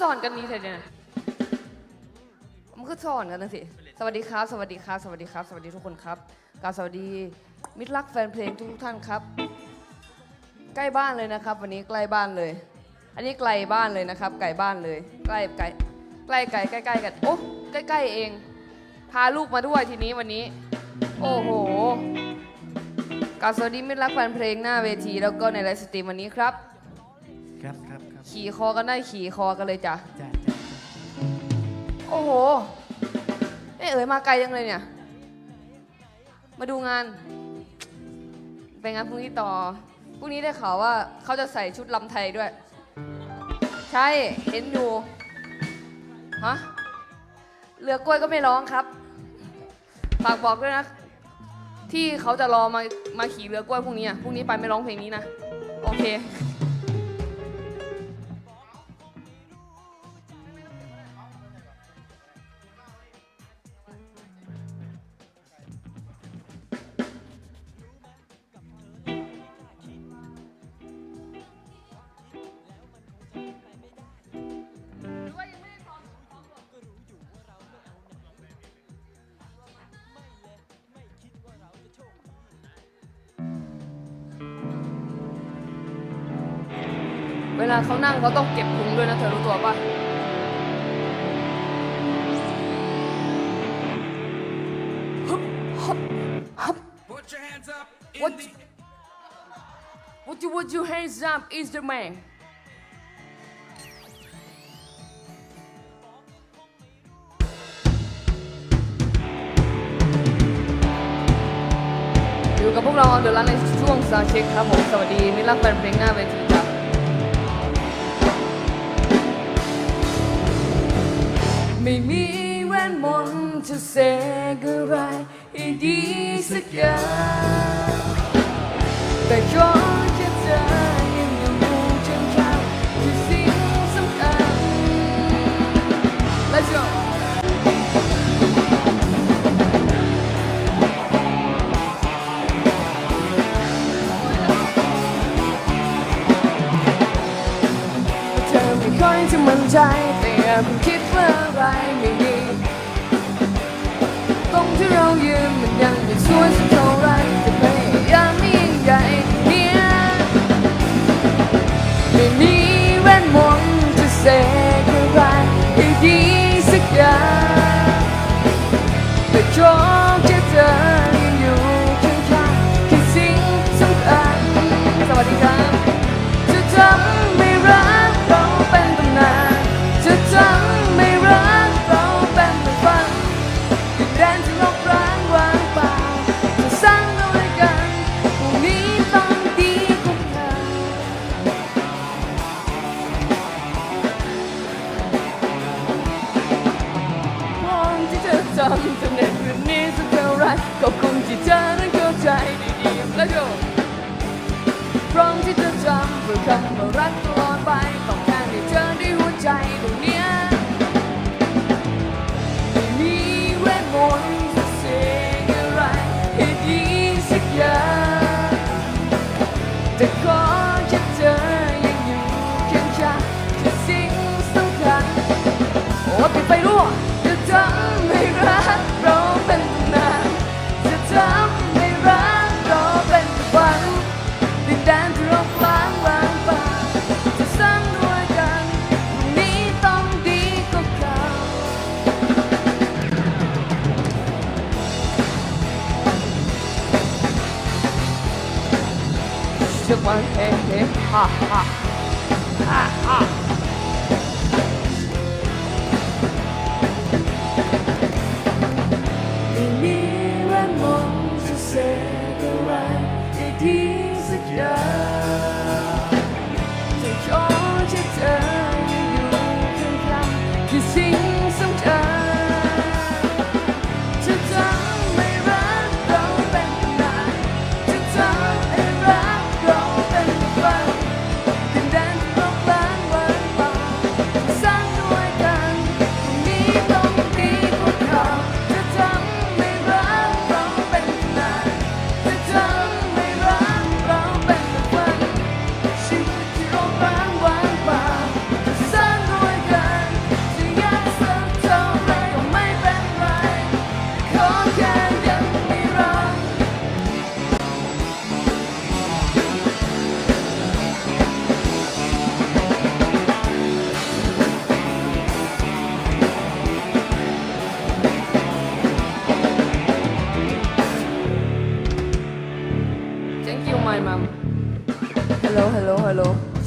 สอนกันนี้เถอะเนี่ยมันคือสอนกันนะสิ สวัสดีครับ สวัสดีครับ สวัสดีครับ สวัสดีทุกคนครับกรารสวัสดีมิตรรักแฟนเพลงทุกๆท่านครับ ใกล้บ้านเลยนะครับ วันนี้ใกล้บ้านเลย อันนี้ไกลบ้านเลยนะครับ ไกลบ้านเลย ใกล้ไกลใกล้ไกลใกล้ๆกัน โอ้ใกล้ๆเอง พาลูกมาด้วยทีนี้วันนี้ โอ้โหกรารสวัสดีมิตรรักแฟนเพลงหน้าเวที แล้วก็ในไลฟ์สตรีมวันนี้ครับ ครับครับครับ ขี่คอกันได้ขี่คอกันเลยจ้ะ จ้าจ้าโอ้โหเอ้เอ๋ยมาไกลยังเลยเนี่ย มาดูงาน ไปงานพรุ่งนี้ต่อ พรุ่งนี้ได้ข่าวว่าเขาจะใส่ชุดลำไทยด้วย ใช่ เห็นอยู่ ฮะ เรือกล้วยก็ไม่ร้องครับ ฝากบอกด้วยนะ ที่เขาจะรอมา มาขี่เรือกล้วยพรุ่งนี้อะ พรุ่งนี้ไปไม่ร้องเพลงนี้นะ โอเค เวลาเขานั่งเขาต้องเก็บพุงด้วยนะเธอรู้ตัวปะฮึบฮึบฮึบ Put your hands up in What? the What you what you hands up is the man อยู่กับพวกเราเด e รันในช่วงซาวเช็คครับผม สวัสดีมิตรรักแฟนเพลงหน้าเวที นต์จะเสกอะไรให้ดีสักอย่างแต่ขอแค่เธอยังอยู่เคียงข้างคือสิ่งสำคัญ Let's go เธอไม่ค่อยจะมั่นใจแต่อย่าเพิ่งคิดว่าอะไรไม่ดี ที่เรายืนมันยังไม่สวยสักเท่าไรจะพยายามไม่ยิ่งใหญ่เนี่ยไม่มีแว่นมนต์จะเสกอะไรให้ดีสักอย่างแต่ขอ จำเพื่อคำว่ารักตลอดไปต้อง เชื่อมัน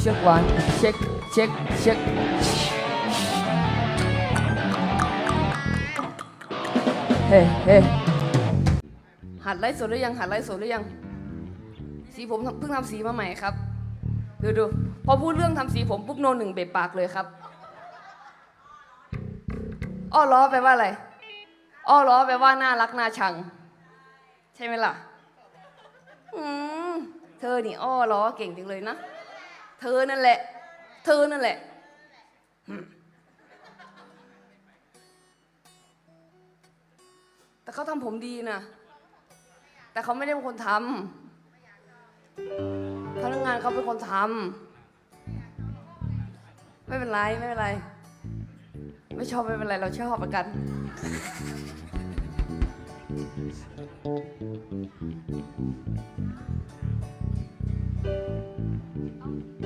hello check one check check check เฮ้เฮ้หัดไลฟ์สดหรือยังหัดไลฟ์สดหรือยัง สีผมเพิ่งทำสีมาใหม่ครับ ดูดูพอพูดเรื่องทำสีผมปุ๊บโนหนึ่งเบะปากเลยครับอ้อล้อแปลว่าอะไรอ้อล้อแปลว่าน่ารักน่าชัง ใช่ไหมล่ะ อืม เธอนี่อ้อล้อเก่งจังเลยนะ เธอนั่นแหละ เธอนั่นแหละแต่เขาทำผมดีนะ แต่เขาไม่ได้เป็นคนทำพนักงานเขาเป็นคนทำไม่เป็นไรไม่เป็นไร ไม่ชอบไม่เป็นไรเราชอบเหมือนกันค